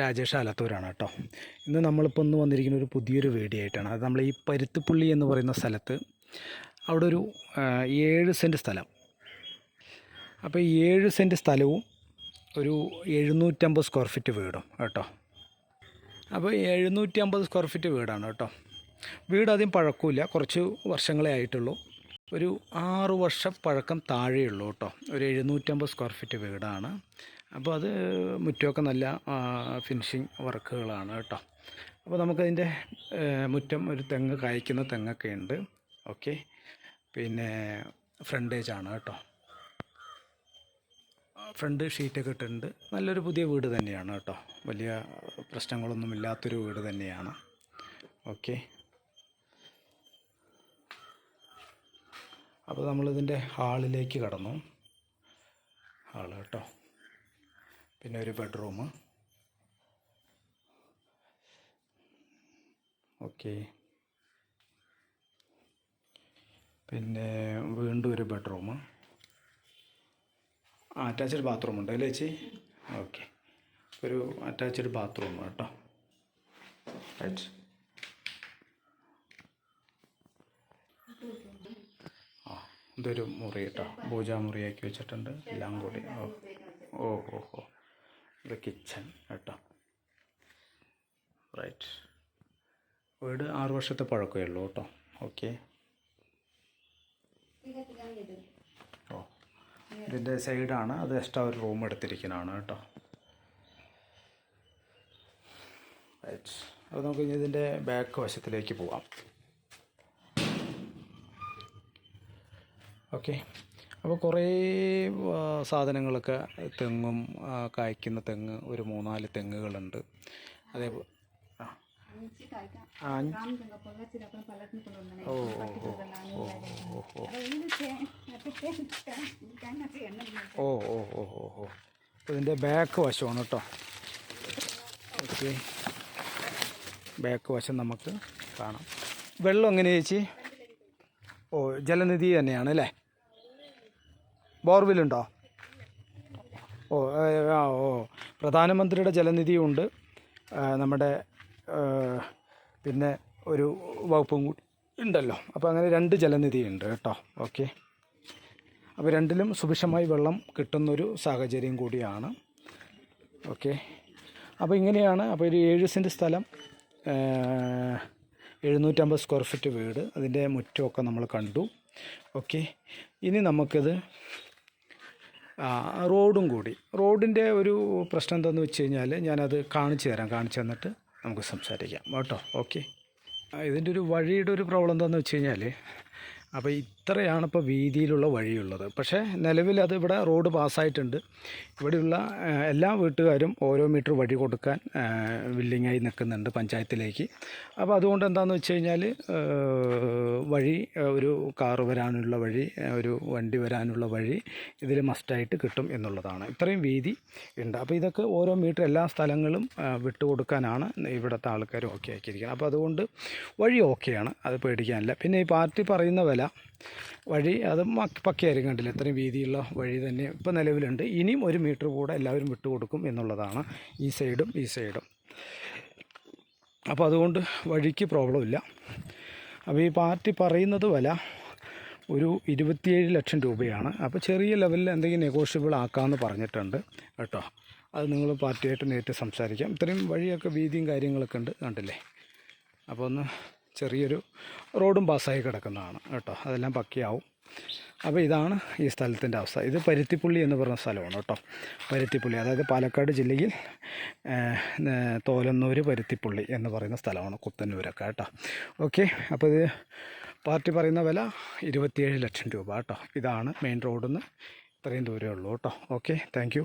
രാജേഷ് ആലത്തൂരാണ് കേട്ടോ. ഇന്ന് നമ്മളിപ്പോൾ ഒന്ന് വന്നിരിക്കുന്ന ഒരു പുതിയൊരു വീഡിയോ അത് നമ്മൾ ഈ പരുത്തിപ്പുള്ളി എന്ന് പറയുന്ന സ്ഥലത്ത് അവിടെ ഒരു ഏഴ് സെന്റ് സ്ഥലം. അപ്പോൾ ഈ ഏഴ് സെന്റ് സ്ഥലവും ഒരു എഴുന്നൂറ്റമ്പത് സ്ക്വയർ ഫീറ്റ് വീടും കേട്ടോ. അപ്പോൾ എഴുന്നൂറ്റി അമ്പത് സ്ക്വയർ ഫീറ്റ് വീടാണ് കേട്ടോ. വീട് ആദ്യം പഴക്കമില്ല കുറച്ച് വർഷങ്ങളെ ആയിട്ടുള്ളൂ. ഒരു ആറു വർഷം പഴക്കം താഴെയുള്ളൂ കേട്ടോ. ഒരു എഴുന്നൂറ്റമ്പത് സ്ക്വയർ ഫീറ്റ് വീടാണ്. അപ്പോൾ അത് മുറ്റമൊക്കെ നല്ല ഫിനിഷിങ് വർക്കുകളാണ് കേട്ടോ. അപ്പോൾ നമുക്കതിന്റെ മുറ്റം ഒരു തെങ്ങ് കായ്ക്കുന്ന തെങ്ങൊക്കെ ഉണ്ട്. ഓക്കെ. പിന്നെ ഫ്രണ്ടേജ് ആണ് കേട്ടോ. ഫ്രണ്ട് ഷീറ്റൊക്കെ ഇട്ടിട്ടുണ്ട്. നല്ലൊരു പുതിയ വീട് തന്നെയാണ് കേട്ടോ. വലിയ പ്രശ്നങ്ങളൊന്നും ഇല്ലാത്തൊരു വീട് തന്നെയാണ്. ഓക്കെ. അപ്പോൾ നമ്മളിതിന്റെ ഹാളിലേക്ക് കടന്നു. ഹാൾ കേട്ടോ. പിന്നെ ഒരു ബെഡ്റൂം ഓക്കെ പിന്നെ വീണ്ടും ഒരു ബെഡ്റൂം അറ്റാച്ച്ഡ് ബാത്റൂം ഉണ്ട് അല്ലേ ചേച്ചി? ഓക്കെ ഒരു അറ്റാച്ച്ഡ് ബാത്റൂം കേട്ടോ. റൈറ്റ് ആ ഇതൊരു മുറി കേട്ടോ. പൂജാമുറിയാക്കി വെച്ചിട്ടുണ്ട്. എല്ലാം കൂടി. ഓ ഓ ഓ ഓ. ഇത് കിച്ചൺ കേട്ടോ. റൈറ്റ് വീട് ആറ് വർഷത്തെ പഴക്കമേ ഉള്ളൂ കേട്ടോ. ഓക്കെ ഓ. ഇതിന്റെ സൈഡാണ്. അത് എക്സ്ട്രാ ഒരു റൂം എടുത്തിരിക്കുന്നതാണ് കേട്ടോ. റൈറ്റ് അപ്പോൾ നമുക്ക് ഇനി ഇതിന്റെ ബാക്ക് വശത്തിലേക്ക് പോവാം. ഓക്കെ അപ്പോൾ കുറേ സാധനങ്ങളൊക്കെ തെങ്ങും കായ്ക്കുന്ന തെങ്ങ് ഒരു മൂന്നാൽ തെങ്ങുകളുണ്ട്. അതേപോലെ ആ. ഓ oh oh oh oh oh ഓ. ഇതിന്റെ ബാക്ക് വശമാണ് കേട്ടോ. ഓക്കെ. ബാക്ക് വശം നമുക്ക് കാണാം. വെള്ളം എങ്ങനെ ചേച്ചി? ഓ ജലനിധി തന്നെയാണ് അല്ലേ? ബോർവെല്ലുണ്ടോ ഓ ആ ഓ. പ്രധാനമന്ത്രിയുടെ ജലനിധിയുണ്ട്. നമ്മുടെ പിന്നെ ഒരു വകുപ്പും കൂടി ഉണ്ടല്ലോ. അപ്പോൾ അങ്ങനെ രണ്ട് ജലനിധി ഉണ്ട് കേട്ടോ. ഓക്കെ. അപ്പോൾ രണ്ടിലും സുഭിക്ഷമായി വെള്ളം കിട്ടുന്നൊരു സാഹചര്യം കൂടിയാണ്. ഓക്കെ. അപ്പോൾ ഇങ്ങനെയാണ് അപ്പോൾ ഒരു ഏഴ് സെന്റ് സ്ഥലം എഴുന്നൂറ്റമ്പത് സ്ക്വയർ ഫീറ്റ് വീട്. അതിന്റെ മുറ്റമൊക്കെ നമ്മൾ കണ്ടു. ഓക്കെ. ഇനി നമുക്കിത് റോഡും കൂടി. റോഡിന്റെ ഒരു പ്രശ്നം എന്താണെന്ന് വെച്ച് കഴിഞ്ഞാൽ ഞാനത് കാണിച്ചു തരാം. കാണിച്ചു തന്നിട്ട് നമുക്ക് സംസാരിക്കാം. കേട്ടോ? ഓക്കെ. ഇതിന്റെ ഒരു വഴിയുടെ ഒരു പ്രോബ്ലം എന്താണെന്ന് വെച്ച് കഴിഞ്ഞാൽ അപ്പോൾ ഇത്രയാണ് ഇപ്പോൾ വീതിയിലുള്ള വഴിയുള്ളത്. പക്ഷേ നിലവിൽ അത് ഇവിടെ റോഡ് പാസ്സായിട്ടുണ്ട്. ഇവിടെയുള്ള എല്ലാ വീട്ടുകാരും ഓരോ മീറ്റർ വഴി കൊടുക്കാൻ വില്ലിങ്ങായി നിൽക്കുന്നുണ്ട് പഞ്ചായത്തിലേക്ക്. അപ്പോൾ അതുകൊണ്ട് എന്താണെന്ന് വെച്ച് കഴിഞ്ഞാൽ വഴി ഒരു കാറ് വരാനുള്ള വഴി ഒരു വണ്ടി വരാനുള്ള വഴി ഇതിൽ മസ്റ്റായിട്ട് കിട്ടും എന്നുള്ളതാണ്. ഇത്രയും വീതി ഉണ്ട്. അപ്പോൾ ഇതൊക്കെ ഓരോ മീറ്റർ എല്ലാ സ്ഥലങ്ങളും വിട്ടുകൊടുക്കാനാണ് ഇവിടുത്തെ ആൾക്കാർ ഓക്കെ ആക്കിയിരിക്കുന്നത്. അപ്പോൾ അതുകൊണ്ട് വഴി ഓക്കെയാണ്. അത് പേടിക്കാനില്ല. പിന്നെ ഈ പാർട്ടി പറയുന്ന വില വഴി അത് പക്കയായിരിക്കും കണ്ടില്ല? ഇത്രയും വീതിയുള്ള വഴി തന്നെ ഇപ്പോൾ നിലവിലുണ്ട്. ഇനിയും ഒരു മീറ്റർ കൂടെ എല്ലാവരും വിട്ടുകൊടുക്കും എന്നുള്ളതാണ് ഈ സൈഡും ഈ സൈഡും. അപ്പോൾ അതുകൊണ്ട് വഴിക്ക് പ്രോബ്ലം ഇല്ല. അപ്പോൾ ഈ പാർട്ടി പറയുന്നത് വില ഒരു ഇരുപത്തിയേഴ് ലക്ഷം രൂപയാണ്. അപ്പോൾ ചെറിയ ലെവലിൽ എന്തെങ്കിലും നെഗോഷ്യബിൾ ആക്കാമെന്ന് പറഞ്ഞിട്ടുണ്ട് കേട്ടോ. അത് നിങ്ങൾ പാർട്ടിയായിട്ട് നേരിട്ട് സംസാരിക്കാം. ഇത്രയും വഴിയൊക്കെ വീതിയും കാര്യങ്ങളൊക്കെ ഉണ്ട് കണ്ടില്ലേ? അപ്പോൾ ഒന്ന് ചെറിയൊരു റോഡും പാസ്സായി കിടക്കുന്നതാണ് കേട്ടോ. അതെല്ലാം പക്കയാവും. അപ്പോൾ ഇതാണ് ഈ സ്ഥലത്തിന്റെ അവസ്ഥ. ഇത് പരുത്തിപ്പുള്ളി എന്ന് പറഞ്ഞ സ്ഥലമാണ് കേട്ടോ. പരുത്തിപ്പുള്ളി അതായത് പാലക്കാട് ജില്ലയിൽ തോലന്നൂർ പരുത്തിപ്പുള്ളി എന്ന് പറയുന്ന സ്ഥലമാണ് കുത്തന്നൂരൊക്കെ കേട്ടോ. ഓക്കെ അപ്പോൾ ഇത് പാർട്ടി പറയുന്ന വില ഇരുപത്തിയേഴ് ലക്ഷം രൂപ കേട്ടോ. ഇതാണ് മെയിൻ റോഡിൽ നിന്ന് ഇത്രയും ദൂരമേ ഉള്ളൂ കേട്ടോ. Okay thank